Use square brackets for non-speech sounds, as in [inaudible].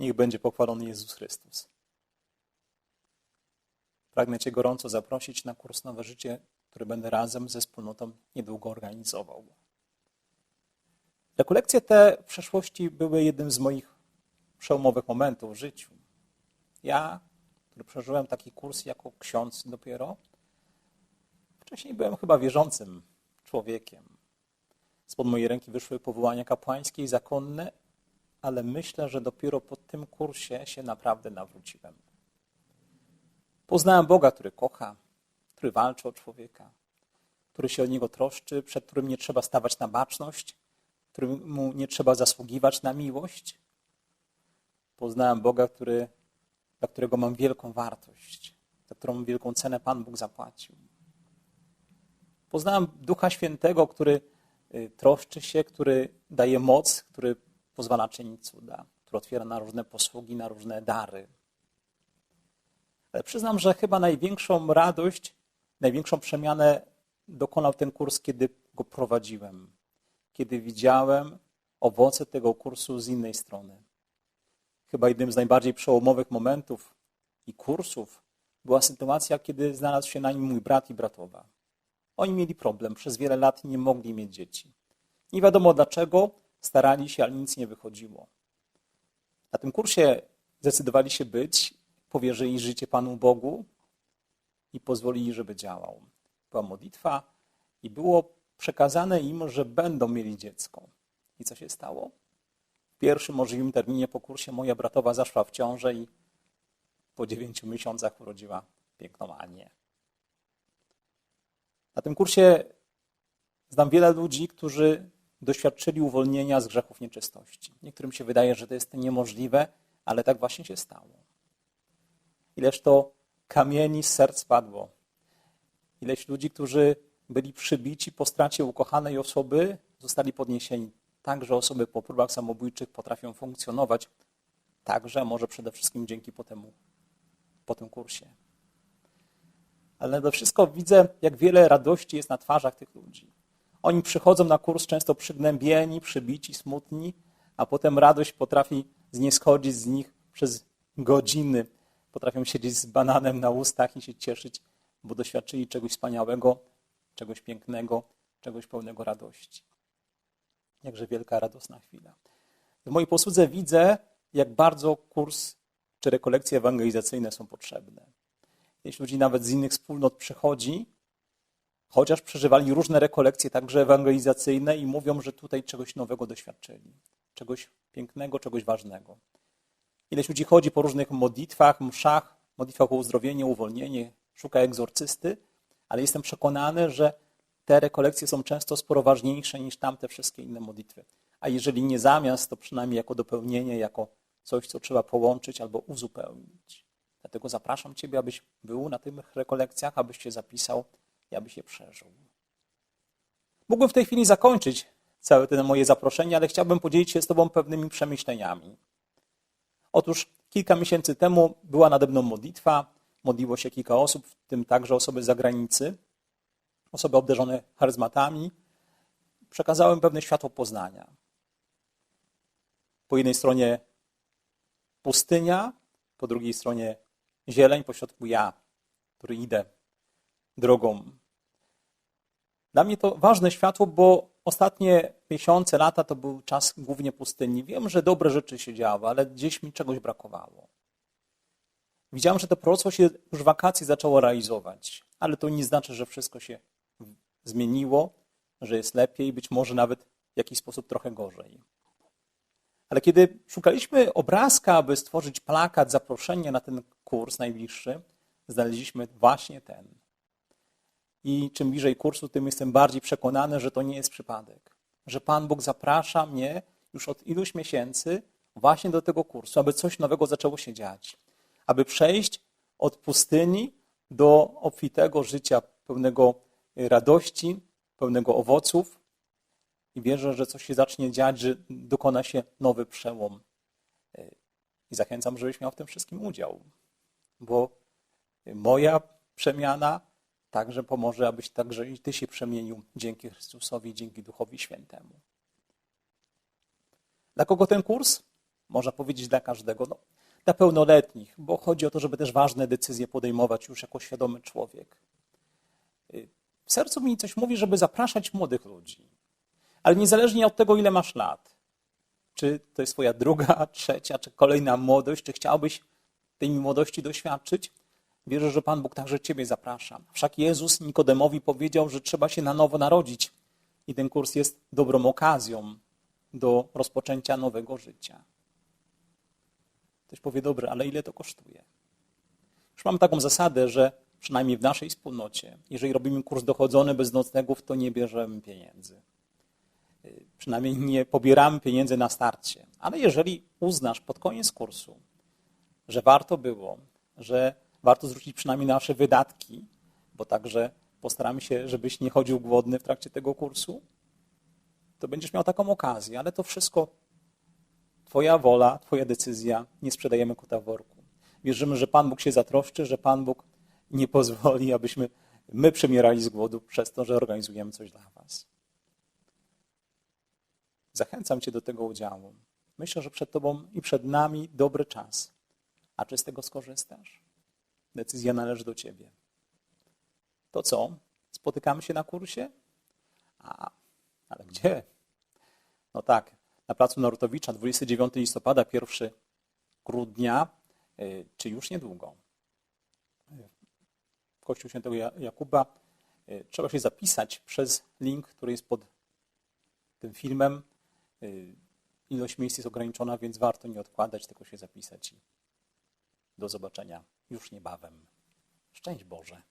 Niech będzie pochwalony Jezus Chrystus. Pragnę Cię gorąco zaprosić na kurs Nowe Życie, który będę razem ze wspólnotą niedługo organizował. Rekolekcje te w przeszłości były jednym z moich przełomowych momentów w życiu. Ja, który przeżyłem taki kurs jako ksiądz dopiero, wcześniej byłem chyba wierzącym człowiekiem. Spod mojej ręki wyszły powołania kapłańskie i zakonne, ale myślę, że dopiero po tym kursie się naprawdę nawróciłem. Poznałem Boga, który kocha, który walczy o człowieka, który się o niego troszczy, przed którym nie trzeba stawać na baczność, któremu nie trzeba zasługiwać na miłość. Poznałem Boga, który, dla którego mam wielką wartość, za którą wielką cenę Pan Bóg zapłacił. Poznałem Ducha Świętego, który y, troszczy się, który daje moc, który pozwala czynić cuda, który otwiera na różne posługi, na różne dary. Ale przyznam, że chyba największą radość, największą przemianę dokonał ten kurs, kiedy go prowadziłem, kiedy widziałem owoce tego kursu z innej strony. Chyba jednym z najbardziej przełomowych momentów i kursów była sytuacja, kiedy znalazł się na nim mój brat i bratowa. Oni mieli problem, przez wiele lat nie mogli mieć dzieci. Nie wiadomo dlaczego, starali się, ale nic nie wychodziło. Na tym kursie zdecydowali się być, powierzyli życie Panu Bogu i pozwolili, żeby działał. Była modlitwa i było przekazane im, że będą mieli dziecko. I co się stało? W pierwszym możliwym terminie po kursie moja bratowa zaszła w ciążę i po dziewięciu miesiącach urodziła piękną Anię. Na tym kursie znam wiele ludzi, którzy doświadczyli uwolnienia z grzechów nieczystości. Niektórym się wydaje, że to jest niemożliwe, ale tak właśnie się stało. Ileż to kamieni z serc padło. Ileś ludzi, którzy byli przybici po stracie ukochanej osoby, zostali podniesieni. Także osoby po próbach samobójczych potrafią funkcjonować, także może przede wszystkim dzięki po, temu, po tym kursie. Ale nade wszystko widzę, jak wiele radości jest na twarzach tych ludzi. Oni przychodzą na kurs często przygnębieni, przybici, smutni, a potem radość potrafi znieschodzić z nich przez godziny. Potrafią siedzieć z bananem na ustach i się cieszyć, bo doświadczyli czegoś wspaniałego, czegoś pięknego, czegoś pełnego radości. Jakże wielka, radosna chwila. W mojej posłudze widzę, jak bardzo kurs czy rekolekcje ewangelizacyjne są potrzebne. Jeśli ludzi nawet z innych wspólnot przychodzi, chociaż przeżywali różne rekolekcje, także ewangelizacyjne, i mówią, że tutaj czegoś nowego doświadczyli, czegoś pięknego, czegoś ważnego. Ileś ludzi chodzi po różnych modlitwach, mszach, modlitwach o uzdrowienie, uwolnienie, szuka egzorcysty, ale jestem przekonany, że te rekolekcje są często sporo ważniejsze niż tamte wszystkie inne modlitwy. A jeżeli nie zamiast, to przynajmniej jako dopełnienie, jako coś, co trzeba połączyć albo uzupełnić. Dlatego zapraszam Ciebie, abyś był na tych rekolekcjach, abyś się zapisał i abyś je przeżył. Mógłbym w tej chwili zakończyć całe to moje zaproszenie, ale chciałbym podzielić się z Tobą pewnymi przemyśleniami. Otóż kilka miesięcy temu była nade mną modlitwa, modliło się kilka osób, w tym także osoby z zagranicy, osoby obdarzone charyzmatami. Przekazałem pewne światło poznania. Po jednej stronie pustynia, po drugiej stronie zieleń, pośrodku ja, który idę drogą. Dla mnie to ważne światło, bo ostatnie miesiące, lata to był czas głównie pustyni. Wiem, że dobre rzeczy się działy, ale gdzieś mi czegoś brakowało. Widziałem, że to proroctwo się już wakacji zaczęło realizować, ale to nie znaczy, że wszystko się zmieniło, że jest lepiej, być może nawet w jakiś sposób trochę gorzej. Ale kiedy szukaliśmy obrazka, aby stworzyć plakat, zaproszenie na ten kurs najbliższy, znaleźliśmy właśnie ten. I czym bliżej kursu, tym jestem bardziej przekonany, że to nie jest przypadek. Że Pan Bóg zaprasza mnie już od iluś miesięcy właśnie do tego kursu, aby coś nowego zaczęło się dziać. Aby przejść od pustyni do obfitego życia pełnego radości, pełnego owoców. I wierzę, że coś się zacznie dziać, że dokona się nowy przełom. I zachęcam, żebyś miał w tym wszystkim udział. Bo moja przemiana także pomoże, abyś także i Ty się przemienił dzięki Chrystusowi, dzięki Duchowi Świętemu. Dla kogo ten kurs? można powiedzieć dla każdego, no, dla pełnoletnich, bo chodzi o to, żeby też ważne decyzje podejmować już jako świadomy człowiek. W sercu mi coś mówi, żeby zapraszać młodych ludzi, ale niezależnie od tego, ile masz lat, czy to jest twoja druga, [laughs] trzecia, czy kolejna młodość, czy chciałbyś tej młodości doświadczyć, wierzę, że Pan Bóg także ciebie zaprasza. Wszak Jezus Nikodemowi powiedział, że trzeba się na nowo narodzić i ten kurs jest dobrą okazją do rozpoczęcia nowego życia. Ktoś powie, dobrze, ale ile to kosztuje? Już mam taką zasadę, że przynajmniej w naszej wspólnocie, jeżeli robimy kurs dochodzony bez noclegów, to nie bierzemy pieniędzy. Przynajmniej nie pobieramy pieniędzy na starcie. Ale jeżeli uznasz pod koniec kursu, że warto było, że warto zwrócić przynajmniej na nasze wydatki, bo także postaramy się, żebyś nie chodził głodny w trakcie tego kursu, to będziesz miał taką okazję, ale to wszystko Twoja wola, Twoja decyzja, nie sprzedajemy kota w worku. Wierzymy, że Pan Bóg się zatroszczy, że Pan Bóg nie pozwoli, abyśmy my przemierali z głodu przez to, że organizujemy coś dla Was. Zachęcam Cię do tego udziału. Myślę, że przed Tobą i przed nami dobry czas. A czy z tego skorzystasz? Decyzja należy do Ciebie. To co? Spotykamy się na kursie? A, ale gdzie? No tak, na placu Narutowicza 29 listopada, 1 grudnia, y, czy już niedługo. W Kościół Świętego Ja- Jakuba y, trzeba się zapisać przez link, który jest pod tym filmem. Y, Ilość miejsc jest ograniczona, więc warto nie odkładać, tylko się zapisać. Do zobaczenia już niebawem. Szczęść Boże.